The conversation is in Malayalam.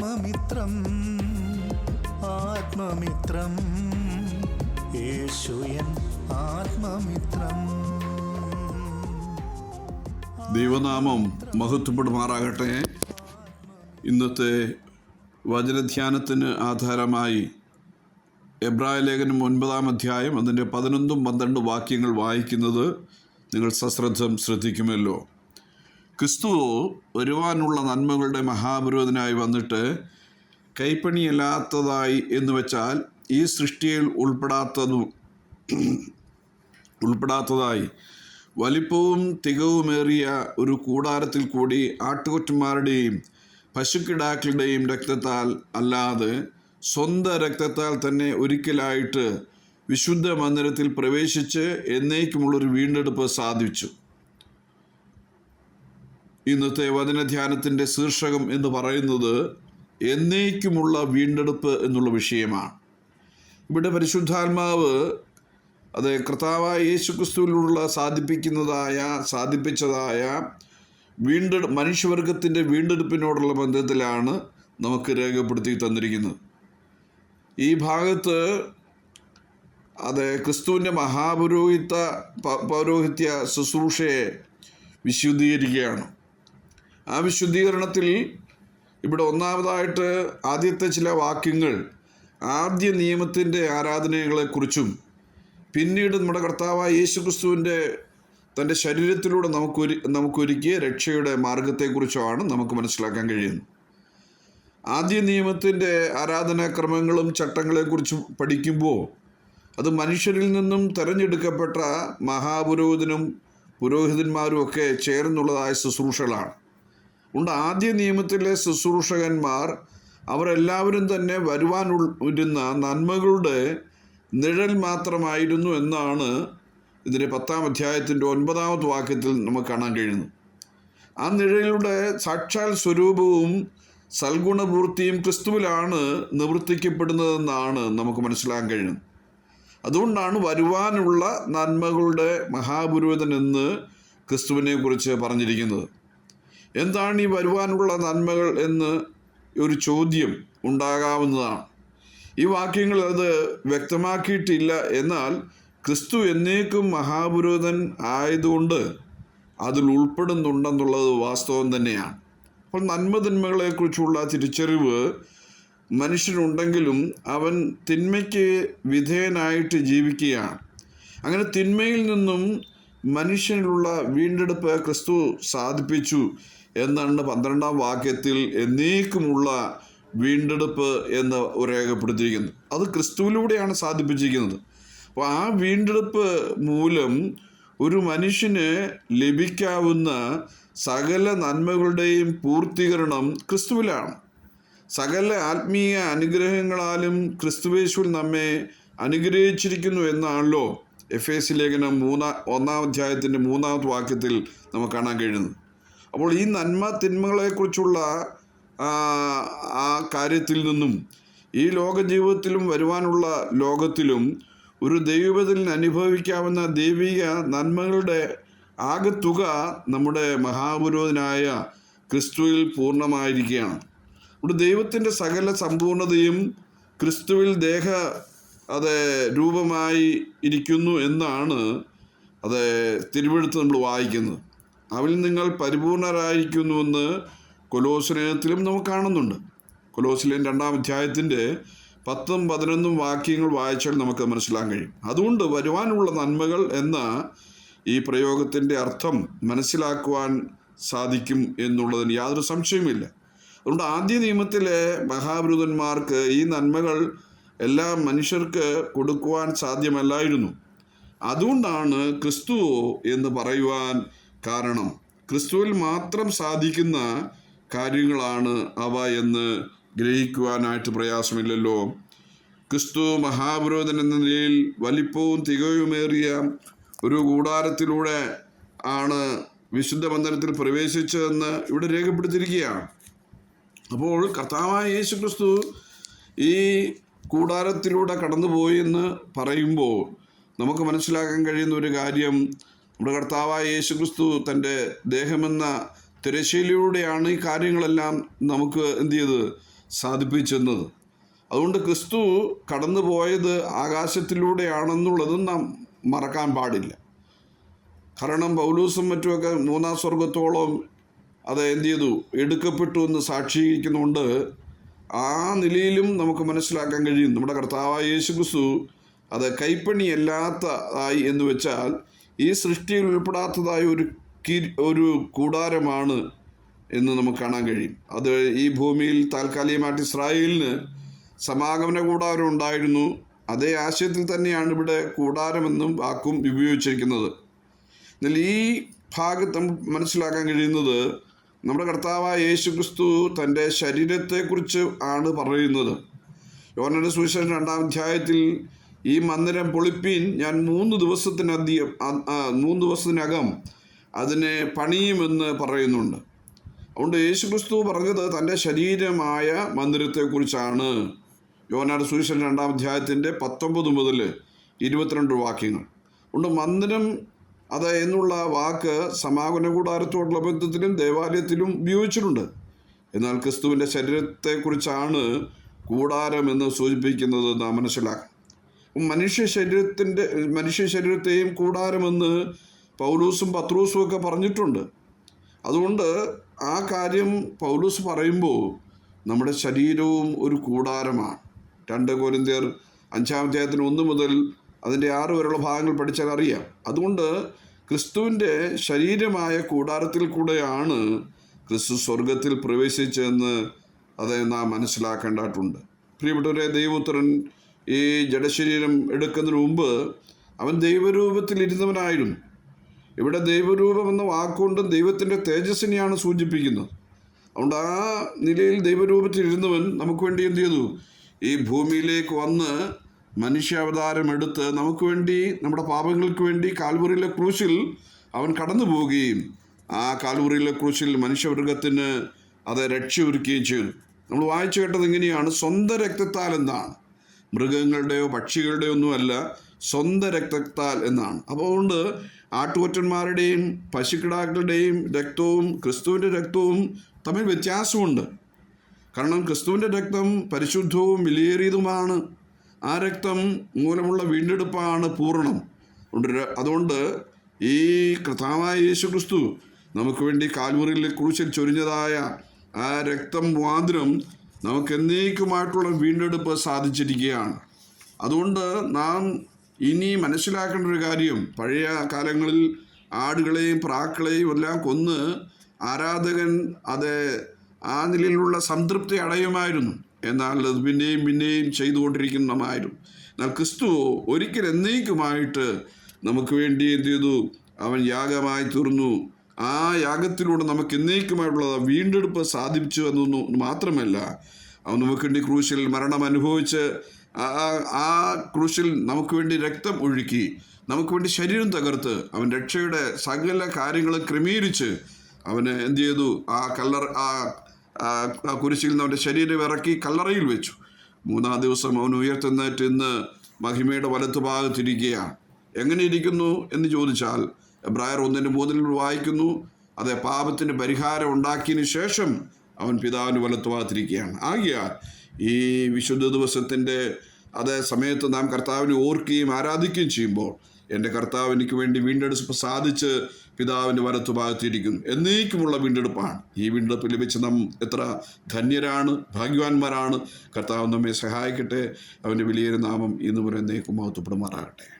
ആത്മമിത്രം ആത്മമിത്രം. യേശുയൻ ആത്മമിത്രം. ദൈവനാമം മഹത്വപ്പെടുമാറാകട്ടെ. ഇന്നത്തെ വചനധ്യാനത്തിന് ആധാരമായി എബ്രായ ലേഖനം ഒൻപതാം അധ്യായം അതിന്റെ പതിനൊന്നും പന്ത്രണ്ട് വാക്യങ്ങൾ വായിക്കുന്നത് നിങ്ങൾ സശ്രദ്ധം ശ്രദ്ധിക്കുമല്ലോ. ക്രിസ്തു വരുവാനുള്ള നന്മകളുടെ മഹാപുരോധനായി വന്നിട്ട് കൈപ്പണിയല്ലാത്തതായി എന്ന് വെച്ചാൽ ഈ സൃഷ്ടിയിൽ ഉൾപ്പെടാത്തതും ഉൾപ്പെടാത്തതായി. വലിപ്പവും തികവുമേറിയ ഒരു കൂടാരത്തിൽ കൂടി ആട്ടുകൊറ്റന്മാരുടെയും പശുക്കിടാക്കളുടെയും രക്തത്താൽ അല്ലാതെ സ്വന്തം രക്തത്താൽ തന്നെ ഒരിക്കലായിട്ട് വിശുദ്ധ മന്ദിരത്തിൽ പ്രവേശിച്ച് എന്നേക്കുമുള്ളൊരു വീണ്ടെടുപ്പ് സാധിച്ചു. ഇന്നത്തെ വചനധ്യാനത്തിന്റെ ശീർഷകം എന്ന് പറയുന്നത് എന്നേക്കുമുള്ള വീണ്ടെടുപ്പ് എന്നുള്ള വിഷയമാണ്. ഇവിടെ പരിശുദ്ധാത്മാവ് അത് കർത്താവായ യേശു ക്രിസ്തുവിലുള്ള സാധിപ്പിക്കുന്നതായ സാധിപ്പിച്ചതായ വീണ്ടെടു മനുഷ്യവർഗത്തിന്റെ വീണ്ടെടുപ്പിനോടുള്ള ബന്ധത്തിലാണ് നമുക്ക് രേഖപ്പെടുത്തി തന്നിരിക്കുന്നത്. ഈ ഭാഗത്ത് അത് ക്രിസ്തുവിന്റെ മഹാപുരോഹിത പൗരോഹിത്യ ശുശ്രൂഷയെ വിശുദ്ധീകരിക്കുകയാണ്. ആ വിശുദ്ധീകരണത്തിൽ ഇവിടെ ഒന്നാമതായിട്ട് ആദ്യത്തെ ചില വാക്യങ്ങൾ ആദ്യ നിയമത്തിന്റെ ആരാധനകളെക്കുറിച്ചും പിന്നീട് നമ്മുടെ കർത്താവായ യേശു ക്രിസ്തുവിന്റെ തന്റെ ശരീരത്തിലൂടെ നമുക്കൊരു നമുക്കൊരുക്കിയ രക്ഷയുടെ മാർഗത്തെക്കുറിച്ചുമാണ് നമുക്ക് മനസ്സിലാക്കാൻ കഴിയുന്നത്. ആദ്യ നിയമത്തിന്റെ ആരാധനാക്രമങ്ങളും ചട്ടങ്ങളെക്കുറിച്ചും പഠിക്കുമ്പോൾ അത് മനുഷ്യരിൽ നിന്നും തെരഞ്ഞെടുക്കപ്പെട്ട മഹാപുരോഹിതനും പുരോഹിതന്മാരും ഒക്കെ ചേർന്നുള്ളതായ ശുശ്രൂഷകളാണ്. ഉണ്ട്. ആദ്യ നിയമത്തിലെ ശുശ്രൂഷകന്മാർ അവരെല്ലാവരും തന്നെ വരുവാനിരുന്ന നന്മകളുടെ നിഴൽ മാത്രമായിരുന്നു എന്നാണ് ഇതിന്റെ പത്താം അധ്യായത്തിന്റെ ഒൻപതാമത്തെ വാക്യത്തിൽ നമുക്ക് കാണാൻ കഴിയുന്നു ആ നിഴലിലൂടെ സാക്ഷാൽ സ്വരൂപവും സൽഗുണപൂർത്തിയും ക്രിസ്തുവിലാണ് നിവർത്തിക്കപ്പെടുന്നതെന്നാണ് നമുക്ക് മനസ്സിലാക്കാൻ കഴിയുന്നത്. അതുകൊണ്ടാണ് വരുവാനുള്ള നന്മകളുടെ മഹാപുരോഹിതൻ എന്ന് ക്രിസ്തുവിനെ കുറിച്ച് പറഞ്ഞിരിക്കുന്നത്. എന്താണ് ഈ വരുവാനുള്ള നന്മകൾ എന്ന് ഒരു ചോദ്യം ഉണ്ടാകാവുന്നതാണ്. ഈ വാക്യങ്ങൾ അത് വ്യക്തമാക്കിയിട്ടില്ല. എന്നാൽ ക്രിസ്തു എന്നേക്കും മഹാപുരോഹിതൻ ആയതുകൊണ്ട് അതിൽ ഉൾപ്പെടുന്നുണ്ടെന്നുള്ളത് വാസ്തവം തന്നെയാണ്. അപ്പോൾ നന്മതിന്മകളെക്കുറിച്ചുള്ള തിരിച്ചറിവ് മനുഷ്യനുണ്ടെങ്കിലും അവൻ തിന്മയ്ക്ക് വിധേയനായിട്ട് ജീവിക്കുകയാണ്. അങ്ങനെ തിന്മയിൽ നിന്നും മനുഷ്യനിലുള്ള വീണ്ടെടുപ്പ് ക്രിസ്തു സാധിപ്പിച്ചു എന്നാണ് പന്ത്രണ്ടാം വാക്യത്തിൽ എന്നേക്കുമുള്ള വീണ്ടെടുപ്പ് എന്ന് രേഖപ്പെടുത്തിയിരിക്കുന്നത് അത് ക്രിസ്തുവിലൂടെയാണ് സാധിപ്പിച്ചിരിക്കുന്നത്. അപ്പോൾ ആ വീണ്ടെടുപ്പ് മൂലം ഒരു മനുഷ്യന് ലഭിക്കാവുന്ന സകല നന്മകളുടെയും പൂർത്തീകരണം ക്രിസ്തുവിലാണ്. സകല ആത്മീയ അനുഗ്രഹങ്ങളാലും ക്രിസ്തുവേശുവിൽ നമ്മെ അനുഗ്രഹിച്ചിരിക്കുന്നു എന്നാണല്ലോ എഫ് എസ് ലേഖനം മൂന്നാ ഒന്നാം അധ്യായത്തിന്റെ മൂന്നാമത്തെ വാക്യത്തിൽ നമുക്ക് കാണാൻ കഴിയുന്നത് അപ്പോൾ ഈ നന്മ തിന്മകളെക്കുറിച്ചുള്ള ആ, കാര്യത്തിൽ നിന്നും ഈ ലോക ജീവിതത്തിലും വരുവാനുള്ള ലോകത്തിലും ഒരു ദൈവത്തിൽ അനുഭവിക്കാവുന്ന ദൈവിക നന്മകളുടെ ആകെത്തുക നമ്മുടെ മഹാപുരോധനായ ക്രിസ്തുവിൽ പൂർണമായിരിക്കുകയാണ്. ഇവിടെ ദൈവത്തിന്റെ സകല സമ്പൂർണതയും ക്രിസ്തുവിൽ ദേഹ അത് രൂപമായി ഇരിക്കുന്നു എന്നാണ് അത് തിരുവെടുത്ത് നമ്മൾ വായിക്കുന്നത്. അവൽ നിങ്ങൾ പരിപൂർണരായിരിക്കുന്നുവെന്ന് കൊലോസ്ലേഹത്തിലും നമുക്ക് കാണുന്നുണ്ട്. കൊലോസ്ലേം രണ്ടാം അധ്യായത്തിന്റെ പത്തും പതിനൊന്നും വാക്യങ്ങൾ വായിച്ചാൽ നമുക്ക് മനസ്സിലാക്കാൻ കഴിയും. അതുകൊണ്ട് വരുവാനുള്ള നന്മകൾ എന്ന ഈ പ്രയോഗത്തിന്റെ അർത്ഥം മനസ്സിലാക്കുവാൻ സാധിക്കും എന്നുള്ളതിന് യാതൊരു സംശയവുമില്ല. അതുകൊണ്ട് ആദ്യ നിയമത്തിലെ മഹാപുരുതന്മാർക്ക് ഈ നന്മകൾ എല്ലാ മനുഷ്യർക്ക് കൊടുക്കുവാൻ സാധ്യമല്ലായിരുന്നു. അതുകൊണ്ടാണ് ക്രിസ്തു എന്ന് പറയുവാൻ കാരണം. ക്രിസ്തുവിൽ മാത്രം സാധിക്കുന്ന കാര്യങ്ങളാണ് അവ എന്ന് ഗ്രഹിക്കുവാനായിട്ട് പ്രയാസമില്ലല്ലോ. ക്രിസ്തു മഹാപുരോധൻ എന്ന നിലയിൽ വലിപ്പവും തികവുമേറിയ ഒരു കൂടാരത്തിലൂടെ ആണ് വിശുദ്ധ ബന്ധനത്തിൽ പ്രവേശിച്ചതെന്ന് ഇവിടെ രേഖപ്പെടുത്തിയിരിക്കുകയാണ്. അപ്പോൾ കർത്താവായ യേശു ക്രിസ്തു ഈ കൂടാരത്തിലൂടെ കടന്നുപോയെന്ന് പറയുമ്പോൾ നമുക്ക് മനസ്സിലാക്കാൻ കഴിയുന്ന ഒരു കാര്യം നമ്മുടെ കർത്താവായ യേശു ക്രിസ്തു തന്റെ ദേഹമെന്ന തിരശ്ശീലയിലൂടെയാണ് ഈ കാര്യങ്ങളെല്ലാം നമുക്ക് എന്ത് ചെയ്ത് സാധിപ്പിച്ചെന്നത്. അതുകൊണ്ട് ക്രിസ്തു കടന്നു പോയത് ആകാശത്തിലൂടെയാണെന്നുള്ളതും നാം മറക്കാൻ പാടില്ല. കാരണം പൗലൂസും മറ്റുമൊക്കെ മൂന്നാം സ്വർഗത്തോളം അത് എന്തു ചെയ്തു? എടുക്കപ്പെട്ടു എന്ന് സാക്ഷീകരിക്കുന്നുണ്ട്. ആ നിലയിലും നമുക്ക് മനസ്സിലാക്കാൻ കഴിയും. നമ്മുടെ കർത്താവായ യേശു ക്രിസ്തു അത് കൈപ്പണിയല്ലാത്തതായി എന്ന് വെച്ചാൽ ഈ സൃഷ്ടിയിൽ ഉൾപ്പെടാത്തതായ ഒരു കി ഒരു കൂടാരമാണ് എന്ന് നമുക്ക് കാണാൻ കഴിയും. അത് ഈ ഭൂമിയിൽ താൽക്കാലികമായിട്ട് ഇസ്രായേലിന് സമാഗമന കൂടാരം ഉണ്ടായിരുന്നു. അതേ ആശയത്തിൽ തന്നെയാണ് ഇവിടെ കൂടാരമെന്നും വാക്കും ഉപയോഗിച്ചിരിക്കുന്നത്. എന്നാൽ ഈ ഭാഗത്ത് നമുക്ക് മനസ്സിലാക്കാൻ കഴിയുന്നത് നമ്മുടെ കർത്താവായ യേശു ക്രിസ്തു തന്റെ ശരീരത്തെക്കുറിച്ച് ആണ് പറയുന്നത്. യോനന്റെ സുവിശേഷം രണ്ടാം അധ്യായത്തിൽ ഈ മന്ദിരം പൊളിപ്പീൻ ഞാൻ മൂന്ന് ദിവസത്തിനധികം മൂന്ന് ദിവസത്തിനകം അതിനെ പണിയുമെന്ന് പറയുന്നുണ്ട്. അതുകൊണ്ട് യേശു ക്രിസ്തു പറഞ്ഞത് തന്റെ ശരീരമായ മന്ദിരത്തെക്കുറിച്ചാണ്. യോനാട് സുവിശേഷം രണ്ടാം അധ്യായത്തിന്റെ പത്തൊമ്പത് മുതൽ ഇരുപത്തിരണ്ട് വാക്യങ്ങൾ. അതുകൊണ്ട് മന്ദിരം അത് എന്നുള്ള വാക്ക് സമാഗമന കൂടാരത്തോടുള്ള ബന്ധത്തിലും ദേവാലയത്തിലും ഉപയോഗിച്ചിട്ടുണ്ട്. എന്നാൽ ക്രിസ്തുവിന്റെ ശരീരത്തെക്കുറിച്ചാണ് കൂടാരം എന്ന് സൂചിപ്പിക്കുന്നത് നാം മനസ്സിലാക്കാം മനുഷ്യ ശരീരത്തിന്റെ മനുഷ്യ ശരീരത്തെയും കൂടാരമെന്ന് പൗലൂസും പത്രൂസും ഒക്കെ പറഞ്ഞിട്ടുണ്ട്. അതുകൊണ്ട് ആ കാര്യം പൗലൂസ് പറയുമ്പോൾ നമ്മുടെ ശരീരവും ഒരു കൂടാരമാണ്. രണ്ട് കോരിന്തിയർ അഞ്ചാം അധ്യായത്തിന് ഒന്ന് മുതൽ അതിന്റെ ആറ് വരെയുള്ള ഭാഗങ്ങൾ പഠിച്ചാൽ അറിയാം. അതുകൊണ്ട് ക്രിസ്തുവിന്റെ ശരീരമായ കൂടാരത്തിൽ കൂടെയാണ് ക്രിസ്തു സ്വർഗത്തിൽ പ്രവേശിച്ചതെന്ന് അത് നാം മനസ്സിലാക്കേണ്ടതായിട്ടുണ്ട്. പ്രിയപ്പെട്ടവരെ ദൈവപുത്രൻ ഈ ജഡശരീരം എടുക്കുന്നതിന് മുമ്പ് അവൻ ദൈവരൂപത്തിൽ ഇരുന്നവനായിരുന്നു. ഇവിടെ ദൈവരൂപം എന്ന വാക്കുകൊണ്ടും ദൈവത്തിന്റെ തേജസ്സിനെയാണ് സൂചിപ്പിക്കുന്നത്. അതുകൊണ്ട് ആ നിലയിൽ ദൈവരൂപത്തിൽ ഇരുന്നവൻ നമുക്ക് വേണ്ടി എന്ത് ചെയ്തു? ഈ ഭൂമിയിലേക്ക് വന്ന് മനുഷ്യാവതാരം എടുത്ത് നമുക്ക് വേണ്ടി നമ്മുടെ പാപങ്ങൾക്ക് വേണ്ടി കാൽവറിയിലെ ക്രൂശിൽ അവൻ കടന്നു പോവുകയും ആ കാൽവറിയിലെ ക്രൂശിൽ മനുഷ്യവർഗത്തിന് അത് രക്ഷയൊരുക്കുകയും ചെയ്തു. നമ്മൾ വായിച്ചു കേട്ടത് ഇങ്ങനെയാണ് സ്വന്തം രക്തത്താൽ എന്താണ് മൃഗങ്ങളുടെയോ പക്ഷികളുടെയോ ഒന്നുമല്ല സ്വന്തം രക്തത്താൽ എന്നാണ്. അപ്പോൾ അതുകൊണ്ട് ആട്ടുകൊറ്റന്മാരുടെയും പശുക്കിടാക്കളുടെയും രക്തവും ക്രിസ്തുവിന്റെ രക്തവും തമ്മിൽ വ്യത്യാസമുണ്ട്. കാരണം ക്രിസ്തുവിന്റെ രക്തം പരിശുദ്ധവും വിലയേറിയതുമാണ്. ആ രക്തം മൂലമുള്ള വീണ്ടെടുപ്പാണ് പൂർണം. അതുകൊണ്ട് ഈ കർത്താവായ യേശു ക്രിസ്തു നമുക്ക് വേണ്ടി കാൽമുറിയിൽ കുറിച്ചിൽ ചൊരിഞ്ഞതായ ആ രക്തം മുഖാന്തരം നമുക്ക് എന്നേക്കുമായിട്ടുള്ള വീണ്ടെടുപ്പ് സാധിച്ചിരിക്കുകയാണ്. അതുകൊണ്ട് നാം ഇനി മനസ്സിലാക്കേണ്ട ഒരു കാര്യം പഴയ കാലങ്ങളിൽ ആടുകളെയും പ്രാക്കളെയും എല്ലാം കൊന്ന് ആരാധകൻ അത് ആ നിലയിലുള്ള സംതൃപ്തി അടയുമായിരുന്നു. എന്നാൽ അത് പിന്നെയും പിന്നെയും ചെയ്തുകൊണ്ടിരിക്കുന്നതായിരുന്നു എന്നാൽ ക്രിസ്തു ഒരിക്കൽ എന്നേക്കുമായിട്ട് നമുക്ക് വേണ്ടി എന്ത് ചെയ്തു? അവൻ യാഗമായി തീർന്നു. ആ യാഗത്തിലൂടെ നമുക്ക് എന്നേക്കുമായിട്ടുള്ള വീണ്ടെടുപ്പ് സാധിച്ചു എന്നൊന്നും മാത്രമല്ല അവൻ നമുക്ക് വേണ്ടി ക്രൂശിൽ മരണം അനുഭവിച്ച് ആ- ക്രൂശിൽ നമുക്ക് വേണ്ടി രക്തം ഒഴുക്കി നമുക്ക് വേണ്ടി ശരീരം തകർത്ത് അവൻ രക്ഷയുടെ സകല കാര്യങ്ങളും ക്രമീകരിച്ച് അവന് എന്ത് ചെയ്തു? ആ കല്ലർ ആ കുരിശിൽ നിന്ന് അവന്റെ ശരീരം ഇറക്കി കല്ലറയിൽ വെച്ചു. മൂന്നാം ദിവസം അവൻ ഉയർത്തുന്നേറ്റ് ഇന്ന് മഹിമയുടെ വലത്ത് ഭാഗത്തിരിക്കുകയാണ് എങ്ങനെ ഇരിക്കുന്നു എന്ന് ചോദിച്ചാൽ എബ്രായർ ഒന്നിന് മൂന്നിൽ വായിക്കുന്നു അതെ പാപത്തിന് പരിഹാരം ഉണ്ടാക്കിയതിന് ശേഷം അവൻ പിതാവിന് വലത്ത് ഭാഗത്തിരിക്കുകയാണ് ആകിയാൽ ഈ വിശുദ്ധ ദിവസത്തിന്റെ അതേ സമയത്ത് നാം കർത്താവിനെ ഓർക്കുകയും ആരാധിക്കുകയും ചെയ്യുമ്പോൾ എന്റെ കർത്താവ് എനിക്ക് വേണ്ടി വീണ്ടെടുപ്പ് സാധിച്ച് പിതാവിന്റെ വലത്തു ഭാഗത്തിരിക്കുന്നു. എന്നേക്കുമുള്ള വീണ്ടെടുപ്പാണ്. ഈ വീണ്ടെടുപ്പ് ലഭിച്ച നാം എത്ര ധന്യരാണ് ഭാഗ്യവാന്മാരാണ്. കർത്താവ് നമ്മെ സഹായിക്കട്ടെ. അവന്റെ വലിയൊരു നാമം ഇന്ന് മുതൽ എന്നേക്കും മഹത്വപ്പെടുമാറാകട്ടെ.